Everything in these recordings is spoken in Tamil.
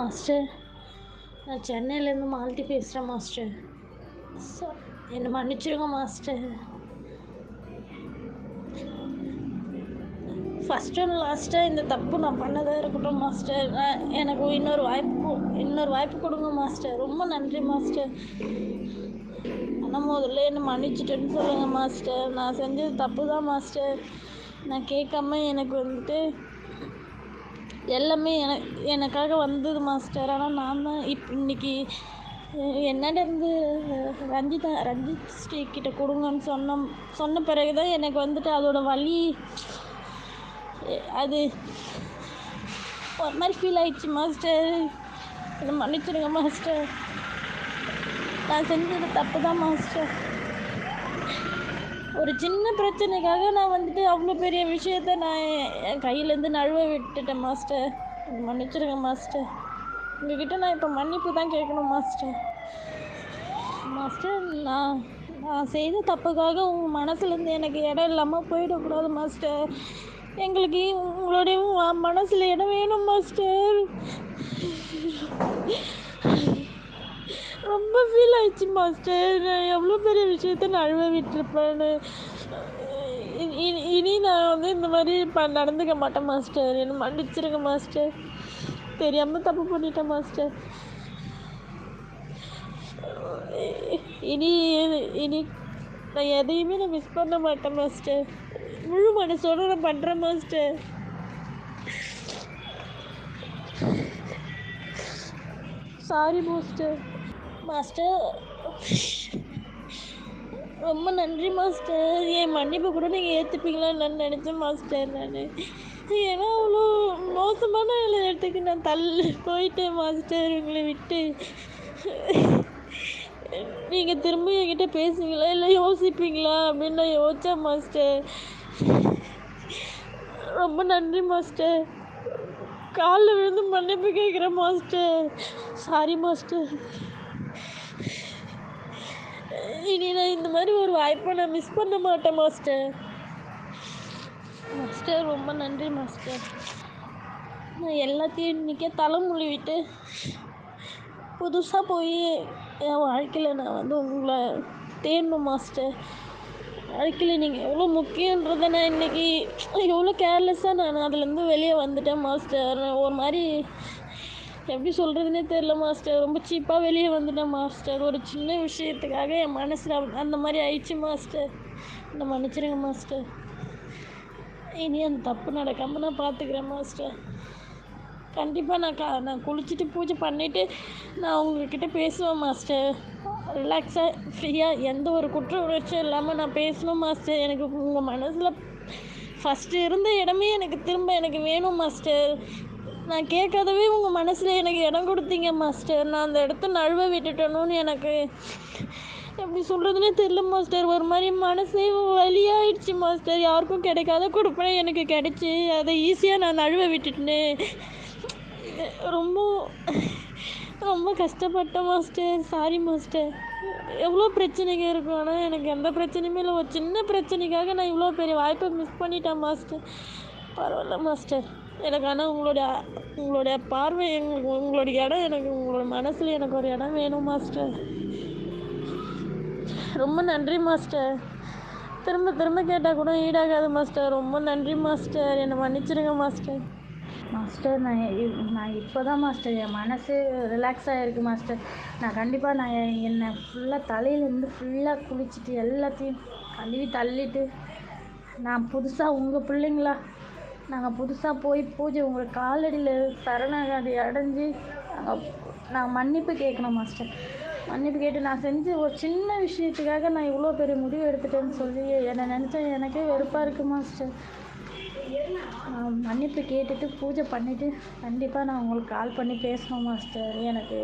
மாஸ்டர். நான் சென்னையிலேருந்து மாலதி பேசுகிறேன் மாஸ்டர். ஸோ என்னை மன்னிச்சிடுங்க மாஸ்டர். ஃபஸ்ட் அண்ட் லாஸ்ட்டாக இந்த தப்பு நான் பண்ணதாக இருக்கட்டும் மாஸ்டர். நான் எனக்கு இன்னொரு வாய்ப்பு இன்னொரு வாய்ப்பு கொடுங்க மாஸ்டர். ரொம்ப நன்றி மாஸ்டர். ஆனால் முதல்ல என்னை மன்னிச்சிட்டேன்னு சொல்லுங்கள் மாஸ்டர். நான் செஞ்சது தப்பு தான் மாஸ்டர். நான் கேட்காம எனக்கு வந்துட்டு எல்லாமே என எனக்காக வந்தது மாஸ்டர் ஆனால் நான் தான் இப் இன்னைக்கு என்னட்ட இருந்து ரஞ்சிதா ரஞ்சித் ஸ்ரீ கிட்ட கொடுங்கன்னு சொன்ன சொன்ன பிறகு தான் எனக்கு வந்துட்டு அதோட வழி அது ஒரு மாதிரி ஃபீல் ஆயிடுச்சு மாஸ்டர் என்னை மன்னிச்சிடுங்க மாஸ்டர் நான் செஞ்சது தப்பு தான் மாஸ்டர் ஒரு சின்ன பிரச்சனைக்காக நான் வந்துட்டு அவ்வளோ பெரிய விஷயத்த நான் என் கையிலேருந்து நழுவ விட்டுட்டேன் மாஸ்டர். மன்னிச்சிருங்க மாஸ்டர். உங்ககிட்ட நான் இப்போ மன்னிப்பு தான் கேட்கணும் மாஸ்டர். மாஸ்டர் நான் நான் செய்த தப்புக்காக உங்கள் மனசுலேருந்து எனக்கு இடம் இல்லாமல் போயிடக்கூடாது மாஸ்டர். எங்களுக்கு உங்களுடைய மனசில் இடம் வேணும் மாஸ்டர். ரொம்ப ஃபீல் ஆயிடுச்சு மாஸ்டர் நான் எவ்வளோ பெரிய விஷயத்த நான் அழுவ விட்டுருப்பேன்னு இனி நான் வந்து இந்த மாதிரி ப நடந்துக்க மாட்டேன் மாஸ்டர் என்ன மன்னிச்சிருங்க மாஸ்டர் தெரியாமல் தப்பு பண்ணிட்டேன் மாஸ்டர் இனி இனி நான் எதையுமே நான் மிஸ் பண்ண மாட்டேன் மாஸ்டர் முழு மனசோட நான் பண்ணுறேன் மாஸ்டர் சாரி மாஸ்டர் மாஸ்டர் ரொம்ப நன்றி மாஸ்டர் என் மன்னிப்பு கூட நீங்கள் ஏற்றுப்பீங்களா நான் நினச்சேன் மாஸ்டர் நான். ஏன்னா அவ்வளோ மோசமான இடத்துக்கு நான் தள்ளி போயிட்டேன் மாஸ்டர் உங்களை விட்டு. நீங்கள் திரும்ப என்கிட்ட பேசுவீங்களா இல்லை யோசிப்பீங்களா அப்படின்னு நான் யோசித்தேன் மாஸ்டர் ரொம்ப நன்றி மாஸ்டர் காலில் விழுந்து மன்னிப்பு கேட்குறேன் மாஸ்டர். Sorry master. இனி நான் இந்த மாதிரி ஒரு வாய்ப்பை நான் மிஸ் பண்ண மாட்டேன் மாஸ்டர். மாஸ்டர் ரொம்ப நன்றி மாஸ்டர். நான் எல்லாத்தையும் இன்றைக்கே தலை முழுவிட்டு புதுசாக போய் என் வாழ்க்கையில் நான் வந்து உங்களை தேடணும் மாஸ்டர். வாழ்க்கையில் நீங்கள் எவ்வளோ முக்கியன்றதை நான் இன்றைக்கி எவ்வளோ கேர்லெஸ்ஸாக நான் அதுலேருந்து வெளியே வந்துட்டேன் மாஸ்டர் நான் ஒரு மாதிரி எப்படி சொல்கிறதுனே தெரில மாஸ்டர் ரொம்ப சீப்பாக வெளியே வந்துட்டேன் மாஸ்டர் ஒரு சின்ன விஷயத்துக்காக என் மனசில் அந்த மாதிரி ஆயிடுச்சு மாஸ்டர் என்னை மன்னிச்சிருங்க மாஸ்டர் இனி அந்த தப்பு நடக்காமல் நான் பார்த்துக்கிறேன் மாஸ்டர் கண்டிப்பாக நான் கா நான் குளிச்சுட்டு பூஜை பண்ணிவிட்டு நான் உங்கள்கிட்ட பேசுவேன் மாஸ்டர். ரிலாக்ஸாக ஃப்ரீயாக எந்த ஒரு குற்ற உணர்ச்சியும் இல்லாமல் நான் பேசணும் மாஸ்டர். எனக்கு உங்கள் மனசில் ஃபஸ்ட்டு இருந்த இடமே எனக்கு திரும்ப எனக்கு வேணும் மாஸ்டர். நான் கேட்காதவே உங்கள் மனசில் எனக்கு இடம் கொடுத்தீங்க மாஸ்டர். நான் அந்த இடத்த நழுவ விட்டுட்டணும்னு எனக்கு எப்படி சொல்கிறதுனே தெரில மாஸ்டர். ஒரு மாதிரி மனசே வலியாயிடுச்சு மாஸ்டர். யாருக்கும் கிடைக்காத கொடுப்பேன் எனக்கு கிடைச்சி. அதை ஈஸியாக நான் நழுவ விட்டுட்டேன். ரொம்ப ரொம்ப கஷ்டப்பட்டேன் மாஸ்டர் சாரி மாஸ்டர் எவ்வளோ பிரச்சனைங்க இருக்கும். ஆனால் எனக்கு எந்த பிரச்சனையுமே இல்லை. ஒரு சின்ன பிரச்சனைக்காக நான் இவ்வளோ பெரிய வாய்ப்பை மிஸ் பண்ணிட்டேன் மாஸ்டர் பரவாயில்ல மாஸ்டர் எனக்கு ஆனால் உங்களுடைய உங்களுடைய பார்வை எங்களுக்கு உங்களுடைய இடம் எனக்கு உங்களோட மனசில் எனக்கு ஒரு இடம் வேணும் மாஸ்டர் ரொம்ப நன்றி மாஸ்டர் திரும்ப திரும்ப கேட்டால் கூட ஈடாகாது மாஸ்டர் ரொம்ப நன்றி மாஸ்டர் என்னை மன்னிச்சிடுங்க மாஸ்டர் மாஸ்டர் நான் நான் இப்போ தான் மாஸ்டர் என் மனசு ரிலாக்ஸ் ஆகிருக்கு மாஸ்டர் நான் கண்டிப்பாக நான் என்னை ஃபுல்லாக தலையிலேருந்து ஃபுல்லாக குளிச்சுட்டு எல்லாத்தையும் கழுவி தள்ளிட்டு நான் புதுசாக உங்கள் பிள்ளைங்களா நாங்கள் புதுசாக போய் பூஜை உங்கள் காலடியில் சரணாகதி அடைஞ்சு நாங்கள் நான் மன்னிப்பு கேட்கணும் மாஸ்டர் மன்னிப்பு கேட்டு நான் செஞ்சு ஒரு சின்ன விஷயத்துக்காக நான் இவ்வளோ பெரிய முடிவு எடுத்துட்டேன்னு சொல்லி என்னை நினச்சா எனக்கே வெறுப்பாக இருக்குது மாஸ்டர் மன்னிப்பு கேட்டுட்டு பூஜை பண்ணிவிட்டு கண்டிப்பாக நான் உங்களுக்கு கால் பண்ணி பேசணும் மாஸ்டர் எனக்கு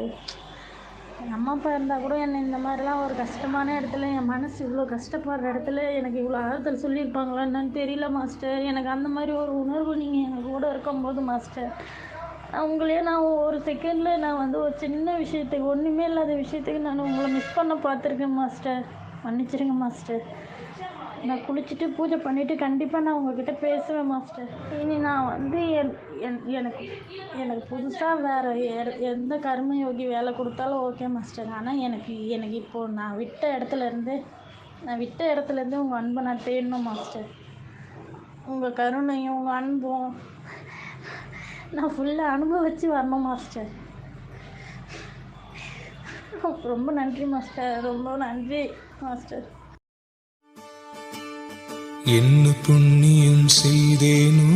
என் அம்மா அப்பா இருந்தால் கூட என்னை இந்த மாதிரிலாம் ஒரு கஷ்டமான இடத்துல என் மனசு இவ்வளோ கஷ்டப்படுற இடத்துல எனக்கு இவ்வளோ ஆறுதல் சொல்லியிருப்பாங்களா என்னன்னு தெரியல மாஸ்டர் எனக்கு அந்த மாதிரி ஒரு உணர்வு நீங்கள் எனக்கு கூட இருக்கும்போது மாஸ்டர் உங்களையே நான் ஒரு செகண்டில் நான் வந்து ஒரு சின்ன விஷயத்துக்கு ஒன்றுமே இல்லாத விஷயத்துக்கு நான் உங்களை மிஸ் பண்ண பார்த்துருக்கேன் மாஸ்டர் மன்னிச்சிருங்க மாஸ்டர். நான் குளிச்சுட்டு பூஜை பண்ணிவிட்டு கண்டிப்பாக நான் உங்ககிட்ட பேசுவேன் மாஸ்டர். இனி நான் வந்து என் என் எனக்கு எனக்கு புதுசாக வேறு எந்த கர்மயோகி வேலை கொடுத்தாலும் ஓகே மாஸ்டர். ஆனால் எனக்கு எனக்கு இப்போது நான் விட்ட இடத்துலேருந்து நான் விட்ட இடத்துலேருந்து உங்கள் அன்பை நான் தேடணும் மாஸ்டர். உங்கள் கருணையும் உங்கள் அன்பும் நான் ஃபுல்லாக அனுபவிச்சு வரணும் மாஸ்டர். ரொம்ப நன்றி மாஸ்டர். ரொம்ப நன்றி மாஸ்டர். என்ன புண்ணியம் செய்தேனோ